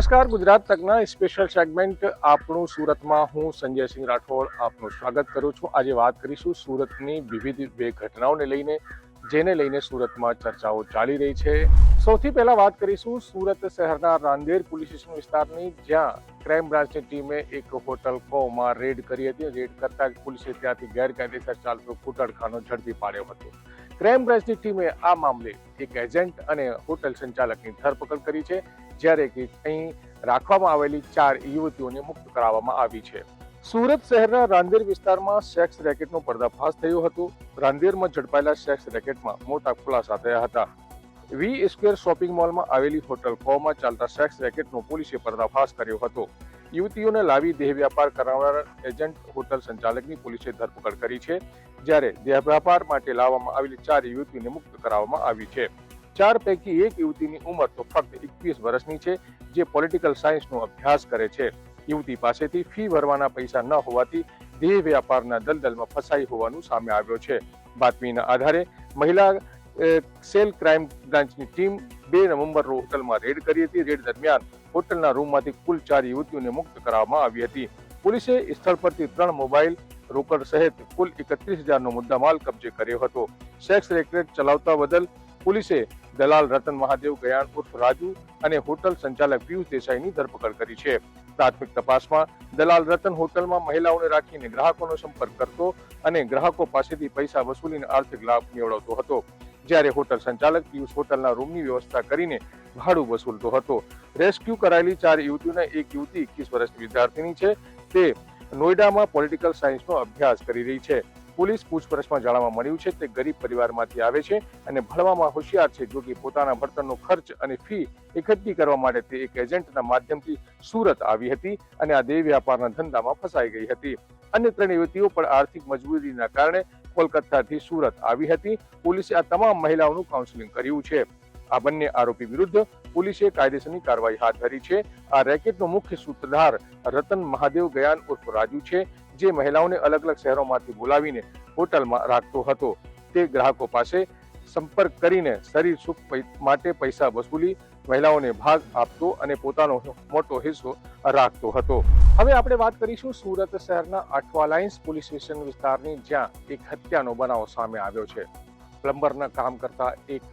નમસ્કાર, Gujarat તકના special segment આપણું સુરતમાં હું સંજયસિંહ રાઠોડ આપનું સ્વાગત કરું છું. આજે વાત કરીશું સુરતની વિવિધ બે ઘટનાઓને લઈને, જેને લઈને સુરતમાં ચર્ચાઓ ચાલી રહી છે. સૌથી પહેલા વાત કરીશું સુરત શહેરના રાંદેર પોલીસ સ્ટેશન વિસ્તારની, જ્યાં ક્રાઇમ બ્રાન્ચની ટીમે એક હોટલ કોમાં રેડ કરી હતી. રેડ કરતા પોલીસે ત્યાંથી ગેરકાયદેસર ચાલતો કુટડખાનો ઝડપી પાડ્યો હતો. ક્રાઇમ બ્રાન્ચની ટીમે આ મામલે એક એજન્ટ અને હોટલ સંચાલકની ધરપકડ કરી છે. જ્યારે કે અહીં રાખવામાં આવેલી ચાર યુવતીઓને મુક્ત કરાવવામાં આવી છે. સુરત શહેરના રાંદેર વિસ્તારમાં સેક્સ રેકેટનો પર્દાફાશ થયો હતો. રાંદેરમાં ઝડપાયેલા સેક્સ રેકેટમાં મોટા ખુલાસા થયા હતા. વી સ્ક્વેર શોપિંગ મોલમાં આવેલી હોટલ કોમાં ચાલતા સેક્સ રેકેટનો પોલીસે પર્દાફાશ કર્યો હતો. યુવતીઓને લાવી દેહ વ્યાપાર કરાવનાર એજન્ટ હોટલ સંચાલકની પોલીસે ધરપકડ કરી છે, જ્યારે દેહ વ્યાપાર માટે લાવવામાં આવેલી ચાર યુવતીઓને મુક્ત કરાવવામાં આવી છે. ચાર પૈકી એક યુવતીની ઉંમર તો ફક્ત એકવીસ વર્ષની છે, જે પોલિટિકલ સાયન્સનો અભ્યાસ કરે છે. યુવતી પાસેથી ફી ભરવાના પૈસા ન હોવાથી દેહ વ્યાપારના દલદલમાં ફસાઈ હોવાનું સામે આવ્યો છે. બાતમીના આધારે મહિલા સેલ ક્રાઇમ બ્રાન્ચની ટીમ બે નવેમ્બર હોટલમાં રેડ કરી હતી. રેડ દરમિયાન હોટલના રૂમમાંથી કુલ ચાર યુવતીઓને મુક્ત કરાવવામાં આવી હતી. પોલીસે સ્થળ પરથી ત્રણ મોબાઈલ રોકડ સહિત કુલ એકત્રીસ હજારનો મુદ્દામાલ કબજે કર્યો હતો. સેક્સ રેકેટ ચલાવતા બદલ પોલીસે દલાલ રતન મહાદેવ ગયાણ ઉર્ફ રાજુ અને હોટલ સંચાલક પિયુષ દેસાઈની ધરપકડ કરી છે. પ્રાથમિક તપાસમાં દલાલ રતન હોટલમાં મહિલાઓને રાખીને ગ્રાહકોનો સંપર્ક કરતો અને ગ્રાહકો પાસેથી પૈસા વસૂલીને આર્થિક લાભ મેળવતો હતો. જ્યારે હોટલ સંચાલક પિયુષ હોટલના રૂમની વ્યવસ્થા કરીને ભાડું વસૂલતો હતો. રેસ્ક્યુ કરાયેલી ચાર યુવતીઓના એક યુવતી એકવીસ વર્ષની વિદ્યાર્થીની છે. તે નોઈડામાં પોલિટિકલ સાયન્સનો અભ્યાસ કરી રહી છે. પોલીસ પૂછપરછમાં જાણવા મળ્યું છે તે ગરીબ પરિવારમાંથી આવે છે અને ભણવામાં હોશિયાર છે જો કે પોતાના ભણતરનો ખર્ચ અને ફી એકઠી કરવા માટે તે એક એજન્ટના માધ્યમથી સુરત આવી હતી અને આ દેહ વ્યાપારના ધંધામાં ફસાઈ ગઈ હતી. અન્ય ત્રણ યુવતીઓ પણ આર્થિક મજબૂરીના કારણે કોલકાતાથી સુરત આવી હતી. પોલીસે આ તમામ મહિલાઓનું કાઉન્સેલિંગ કર્યું છે. આ બંને આરોપી વિરુદ્ધ પોલીસે કાયદેસરની કાર્યવાહી હાથ ધરી છે. આ રેકેટનો મુખ્ય સૂત્રધાર રતન મહાદેવ ગયાન ઉર્ફ રાજુ છે. જે મહિલાઓને અલગ અલગ શહેરોમાંથી બોલાવીને હોટલમાં રાખતો હતો. તે ગ્રાહકો પાસે સંપર્ક કરીને શરીર સુખ માટે પૈસા વસૂલી મહિલાઓને ભાગ આપતો અને પોતાનો મોટો હિસ્સો રાખતો હતો. હવે આપણે વાત કરીશું સુરત શહેરના અઠવા લાઇન્સ પોલીસ સ્ટેશન વિસ્તારની જ્યાં એક હત્યાનો બનાવ સામે આવ્યો છે. પ્લમ્બરના કામ કરતા એક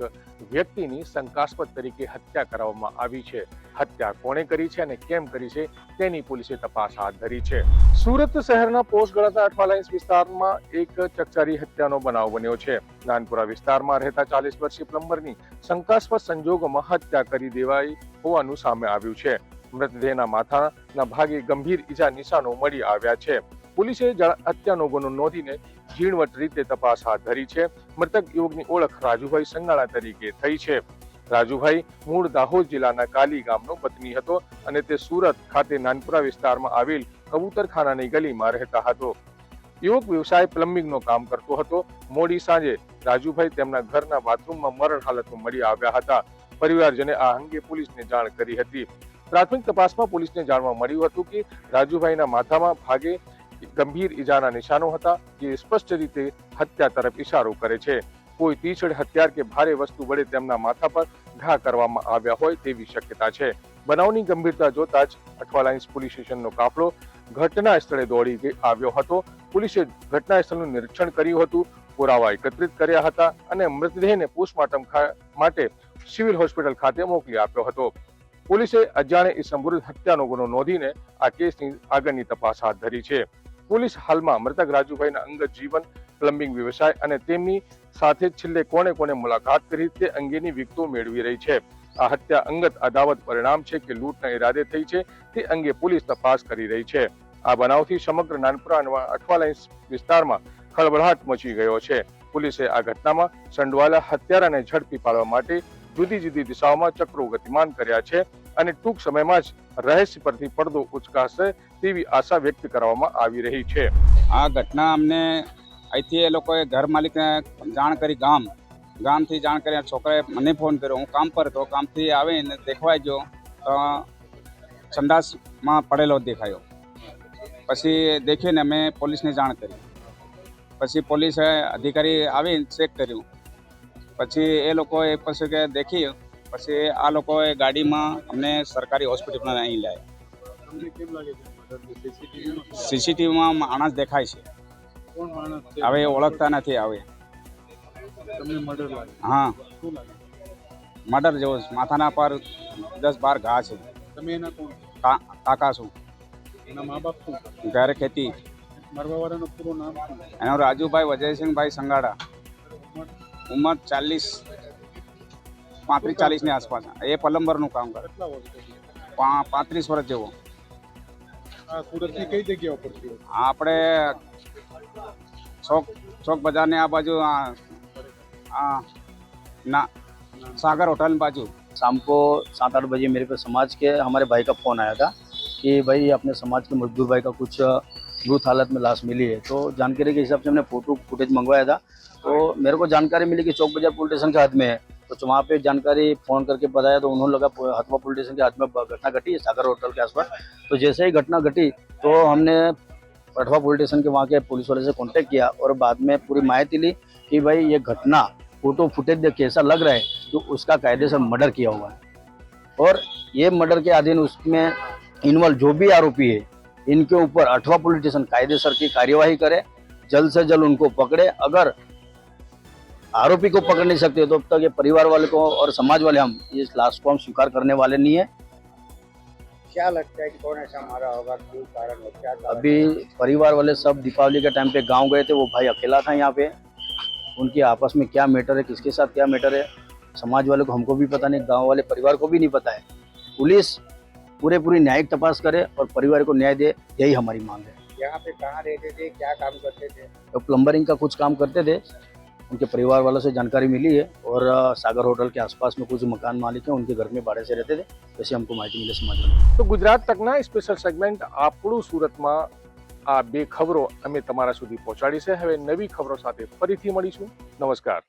વ્યક્તિની શંકાસ્પદ તરીકે હત્યા કરવામાં આવી છે. હત્યા કોણે કરી છે અને કેમ કરી છે તેની પોલીસે તપાસ હાથ ધરી છે. સુરત શહેરના પોસ્ટ ગણાતા અઠવાલાઇન્સ વિસ્તારમાં એક ચકચારી હત્યાનો બનાવ બન્યો છે. નાનપુરા વિસ્તારમાં રહેતા ચાલીસ વર્ષીય પ્લમ્બરની શંકાસ્પદ સંજોગોમાં હત્યા કરી દેવાઈ હોવાનું સામે આવ્યું છે. મૃતદેહના માથાના ભાગે ગંભીર ઈજા નિશાનો મળી આવ્યા છે. પોલીસે હત્યાનો ગુનો નોંધીને ઝીણવટ રીતે તપાસ હાથ ધરી છે. મૃતક યુવકની ઓળખ રાજુભાઈ સંગાળા તરીકે થઈ છે. રાજુભાઈ મૂળ દાહોદ જિલ્લાના કાલી ગામનો પત્ની હતો અને તે સુરત ખાતે નાનપુરા વિસ્તારમાં આવેલ કબૂતરખાનાની ગલીમાં રહેતા હતો. યુવક વ્યવસાય પ્લમ્બિંગનો કામ કરતો હતો. મોડી સાંજે રાજુભાઈ તેમના ઘરના બાથરૂમમાં મરણ હાલતમાં મળી આવ્યા હતા. પરિવારજને આ અંગે પોલીસને જાણ કરી હતી. પ્રાથમિક તપાસમાં પોલીસને જાણવા મળ્યું હતું કે રાજુભાઈના માથામાં ભાગે ગંભીર ઈજાના નિશાનો હતા જે સ્પષ્ટ રીતે હત્યા તરફ ઇશારો કરે છે. કોઈ તીછડ હત્યાર કે ભારે વસ્તુ વડે તેમના માથા પર ઘા કરવામાં આવ્યા હોય તેવી શક્યતા છે. બનાવની ગંભીરતા જોતા જ અઠવાલાઇન્સ પોલીસ સ્ટેશનનો કાફલો ઘટના સ્થળે દોડી આવ્યો હતો. પોલીસે ઘટના સ્થળનું નિરીક્ષણ કર્યું હતું. પુરાવા એકત્રિત કર્યા હતા અને મૃતદેહને પોસ્ટમોર્ટમ માટે સિવિલ હોસ્પિટલ ખાતે મોકલી આપ્યો હતો. પોલીસે અજાણે ઇસમ વિરુદ્ધ હત્યાનો ગુનો નોંધીને આ કેસની આગળની તપાસ હાથ ધરી છે. પોલીસ હાલમાં મૃતક રાજુભાઈના અંગત જીવન પ્લમ્બિંગ વ્યવસાય અને તેમની સાથે છેલ્લે કોને કોને મુલાકાત કરી તે અંગેની વિગતો મેળવી રહી છે. આ હત્યા અંગત અદાવત પરિણામ છે કે લૂંટના ઈરાદે થઈ છે, તે અંગે પોલીસ તપાસ કરી રહી છે. આ બનાવથી સમગ્ર નાનપુરા અને વિસ્તારમાં ખળબળાટ મચી ગયો છે. પોલીસે આ ઘટનામાં સંડવાયેલા હત્યારાને ઝડપી પાડવા માટે જુદી જુદી દિશાઓમાં ચક્રો ગતિમાન કર્યા છે. અને ટૂંક સમયમાં જ રહસ્ય પરથી પડદો ઉચકાશે તેવી આશા વ્યક્ત કરવામાં આવી રહી છે. આ ઘટના અમને અહીંથી એ લોકોએ ઘર માલિકને જાણ કરી ગામ. ગામથી જાણ કરી છોકરાએ મને ફોન કર્યો. હું કામ પર હતો. કામથી આવીને દેખવાઈ ગયો. સંડાસમાં પડેલો દેખાયો. પછી દેખીને મેં પોલીસને જાણ કરી. પછી પોલીસે અધિકારી આવીને ચેક કર્યું. પછી એ લોકોએ પછી કે દેખી પછી આ લોકોએ ગાડીમાં અમને સરકારી હોસ્પિટલમાં અહીં લાવ્યા સીસીટીવીમાં માણસ દેખાય છે. હવે ઓળખતા નથી હવે. હા. મર્ડર જેવો માથાના પર દસ બાર ઘા છે. કાકા છું. ઘરે ખેતી. એનો રાજુભાઈ વજયસિંહભાઈ સંગાડા. ઉંમર ચાલીસ. પાંત્રીસ ચાલીસની આસપાસ એ પલંબરનું કામ કરે કેટલા વર્ષ પા- પાંત્રીસ વર્ષ જેવો આ સુરતની કઈ જગ્યા ઉપર થયો આપણે ચોક ચોક બજારની આ બાજુ આ આ ના सागर होटल बाजू शाम को सात आठ बजे मेरे पे समाज के हमारे भाई का फ़ोन आया था कि भाई अपने समाज के मजदूर भाई का कुछ मृत हालत में लाश मिली है तो जानकारी के हिसाब से हमने फोटो फुटेज मंगवाया था तो मेरे को जानकारी मिली कि चौक बाजार पुलिस स्टेशन के हाथ में है तो वहाँ पे जानकारी फ़ोन करके बताया तो उन्होंने लगा हथवा पुलिस स्टेशन के हाथ में घटना घटी, सागर होटल के आसपास। तो जैसे ही घटना घटी तो हमने पटवा पुलिस स्टेशन के वहाँ के पुलिस वाले से कांटेक्ट किया और बाद में पूरी माहिती ली कि भाई ये घटना फ़ोटो फुटेज देख के ऐसा लग रहा है कि उसका कायदे से मर्डर किया हुआ है। और ये मर्डर के अधीन उसमें इन्वॉल्व जो भी आरोपी है, इनके ऊपर अठवा पुलिस स्टेशन कायदेसर की कार्यवाही करे, जल्द से जल्द उनको पकड़े। अगर आरोपी को पकड़ नहीं सकते तो अब तक ये परिवार वाले को और समाज वाले हम इस लाश को हम स्वीकार करने वाले नहीं है। क्या लगता है कि कौन ऐसा मारा होगा क्यों कारण हो क्या अभी परिवार वाले सब दीपावली के टाइम पे गाँव गए थे वो भाई अकेला था यहाँ पे। उनकी आपस में क्या मैटर है किसके साथ क्या मैटर है समाज वाले को हमको भी पता नहीं गाँव वाले परिवार को भी नहीं पता है। पुलिस पूरे पूरी न्यायिक तपास करे और परिवार को न्याय दे यही हमारी मांग है। यहाँ पे कहाँ रहते थे क्या काम करते थे? तो प्लम्बरिंग का कुछ काम करते थे उनके परिवार वालों से जानकारी मिली है और अ, सागर होटल के आसपास में कुछ मकान मालिक हैं उनके घर में भाड़े से रहते थे वैसे हमको माहिती मिली समाज वाले તો ગુજરાત તકના સ્પેશિયલ સેગમેન્ટ આપણું સુરતમાં આ બે ખબરો અમે તમારા સુધી પહોંચાડી છે હવે નવી ખબરો સાથે ફરીથી મળીશું નમસ્કાર